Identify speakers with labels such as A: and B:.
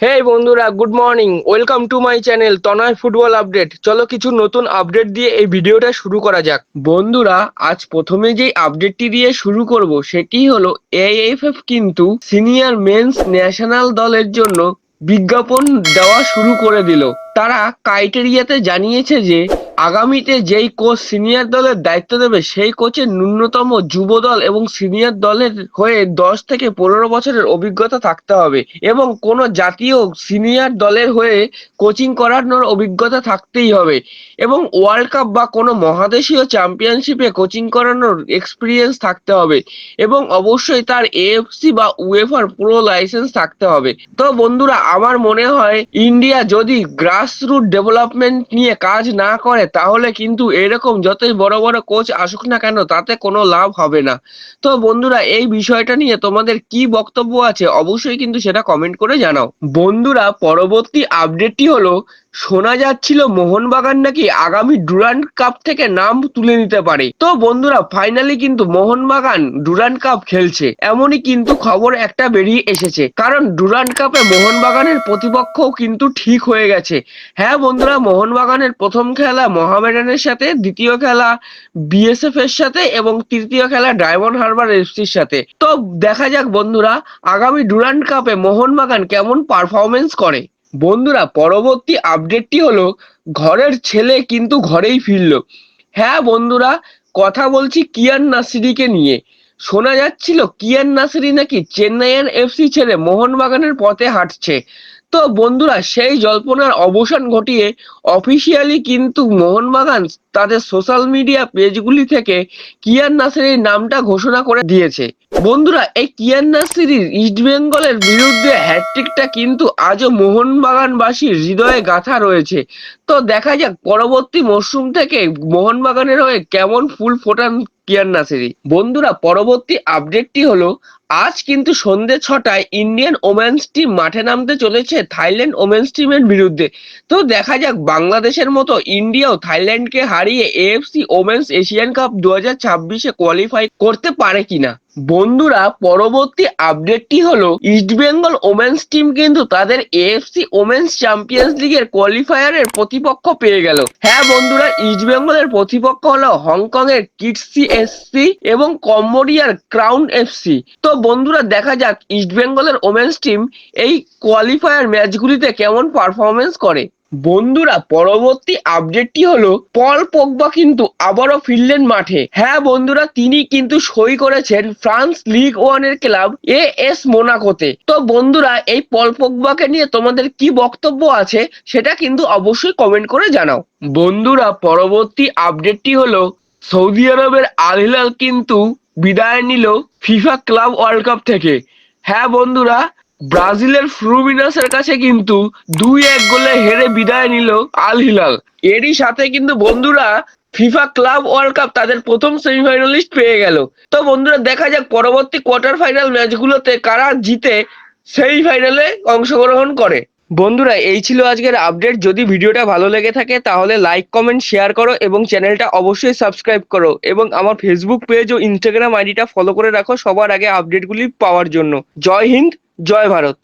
A: হে বন্ধুরা good morning welcome to my channel Tanay football update চলো কিছু নতুন আপডেট দিয়ে এই ভিডিওটা শুরু করা যাক। বন্ধুরা, আজ প্রথমে যেই আপডেটটি দিয়ে শুরু করব, সেটি হলো এএফএফ কিন্তু সিনিয়র মেন্স ন্যাশনাল দলের জন্য বিজ্ঞাপন দেওয়া শুরু করে দিল। তারা ক্রাইটেরিয়াতে জানিয়েছে যে আগামীতে যেই কোচ সিনিয়র দলের দায়িত্ব দেবে, সেই কোচের ন্যূনতম যুব দল এবং সিনিয়র দলের হয়ে দশ থেকে পনেরো বছরের অভিজ্ঞতা থাকতে হবে এবং কোনো জাতীয় সিনিয়র দলের হয়ে কোচিং করানোর অভিজ্ঞতা থাকতেই হবে এবং ওয়ার্ল্ড কাপ বা কোনো মহাদেশীয় চ্যাম্পিয়নশিপে কোচিং করানোর এক্সপিরিয়েন্স থাকতে হবে এবং অবশ্যই তার এএফসি বা উয়েফার পুরো লাইসেন্স থাকতে হবে। তো বন্ধুরা, আমার মনে হয় ইন্ডিয়া যদি গ্রাসরুট ডেভেলপমেন্ট নিয়ে কাজ না করে তাহলে কিন্তু এরকম যতই বড় বড় কোচ আসুক না কেন, তাতে কোনো লাভ হবে না। তো বন্ধুরা, এই বিষয়টা নিয়ে তোমাদের কি বক্তব্য আছে অবশ্যই কিন্তু সেটা কমেন্ট করে জানাও। বন্ধুরা, পরবর্তী আপডেটটি হলো শোনা যাচ্ছিল মোহনবাগান নাকি আগামী ডুরান্ড কাপ থেকে নাম তুলে নিতে পারে। তো বন্ধুরা ফাইনালি কিন্তু মোহনবাগান ডুরান্ড কাপ খেলছে। এমনই কিন্তু খবর একটা বেরিয়ে এসেছে। কারণ ডুরান্ড কাপে মোহনবাগানের প্রতিপক্ষও কিন্তু ঠিক হয়ে গেছে। হ্যাঁ বন্ধুরা, মোহনবাগানের প্রথম খেলা মোহামেডানের সাথে, দ্বিতীয় খেলা বিএসএফ এর সাথে এবং তৃতীয় খেলা ডায়মন্ড হারবার এফসির সাথে। তো দেখা যাক বন্ধুরা, আগামী ডুরান্ড কাপে মোহনবাগান কেমন পারফরমেন্স করে। বন্ধুরা, পরবর্তী আপডেটটি হলো, ঘরের ছেলে কিন্তু ঘরেই ফিরল। হ্যাঁ বন্ধুরা, কথা বলছি কিয়ান নাসিরিকে নিয়ে। শোনা যাচ্ছিল কিয়ান নাসিরি নাকি চেন্নাইয়ের এফসি ছেড়ে মোহনবাগানের পথে হাঁটছে। তো বন্ধুরা, সেই জল্পনার অবসান ঘটিয়ে অফিসিয়ালি কিন্তু মোহনবাগান তাদের সোশ্যাল মিডিয়া পেজগুলি থেকে কিয়ান নাসিরির নামটা ঘোষণা করে দিয়েছে। বন্ধুরা, এই কিয়ান্না সিরিজ ইস্ট বেঙ্গলের বিরুদ্ধে হ্যাট্রিকটা কিন্তু আজও মোহনবাগানবাসীর হৃদয়ে গাথা রয়েছে। তো দেখা যাক পরবর্তী মরশুম থেকে মোহনবাগানের হয়ে কেমন ফুল ফোটান কিয়ান্না সিরিজ বন্ধুরা, পরবর্তী আপডেটটি হলো আজ কিন্তু সন্ধে ছটায় ইন্ডিয়ান ওমেন্স টিম মাঠে নামতে চলেছে থাইল্যান্ড ওমেন্স টিমের বিরুদ্ধে। তো দেখা যাক, বাংলাদেশের মতো ইন্ডিয়াও থাইল্যান্ডকে হারিয়ে এএফসি ওমেন্স এশিয়ান কাপ দু হাজার ছাব্বিশে কোয়ালিফাই করতে পারে কিনা? বন্ধুরা, পরবর্তী আপডেটটি হলো ইস্টবেঙ্গল ওমেন্স টিম কিন্তু তাদের এএফসি ওমেন্স চ্যাম্পিয়ন্স লিগের কোয়ালিফায়ারের প্রতিপক্ষ পেয়ে গেল। হ্যাঁ বন্ধুরা ইস্টবেঙ্গলের প্রতিপক্ষ হলো হংকং এর কিটসি এসসি এবং কম্বোডিয়ার ক্রাউন এফসি তো বন্ধুরা, দেখা যাক ইস্টবেঙ্গলের ওমেন্স টিম এই কোয়ালিফায়ার ম্যাচগুলিতে কেমন পারফরমেন্স করে। বন্ধুরা, পরবর্তী আপডেটটি হলো পল পোগবা কিন্তু আবারও ফিরলেন মাঠে। হ্যাঁ বন্ধুরা, তিনি কিন্তু সই করেছেন ফ্রান্স লিগ ওয়ানের ক্লাব এ এস মোনাকোতে তো বন্ধুরা, এই পল পোগবাকে নিয়ে তোমাদের কি বক্তব্য আছে, সেটা কিন্তু অবশ্যই কমেন্ট করে জানাও। বন্ধুরা, পরবর্তী আপডেটটি হলো সৌদি আরবের আল হিলাল কিন্তু বিদায় নিল ফিফা ক্লাব ওয়ার্ল্ড কাপ থেকে। হ্যাঁ বন্ধুরা, ব্রাজিলের ফ্লুমিনাসের কাছে কিন্তু দুই এক গোলে হেরে বিদায় নিল আল হিলাল। এরই সাথে কিন্তু বন্ধুরা ফিফা ক্লাব ওয়ার্ল্ড কাপ তাদের প্রথম সেমিফাইনালিস্ট পেয়ে গেল। তো বন্ধুরা, দেখা যাক পরবর্তী কোয়ার্টার ফাইনাল ম্যাচগুলোতে কারা জিতে সেই ফাইনালে অংশগ্রহণ করে। বন্ধুরা, এই ছিল আজকের আপডেট যদি ভিডিওটা ভালো লেগে থাকে, তাহলে লাইক কমেন্ট শেয়ার করো এবং চ্যানেলটা অবশ্যই সাবস্ক্রাইব করো এবং আমার ফেসবুক পেজ ও ইনস্টাগ্রাম আইডিটা ফলো করে রাখো সবার আগে আপডেটগুলি পাওয়ার জন্য। জয় হিন্দ, জয় ভারত।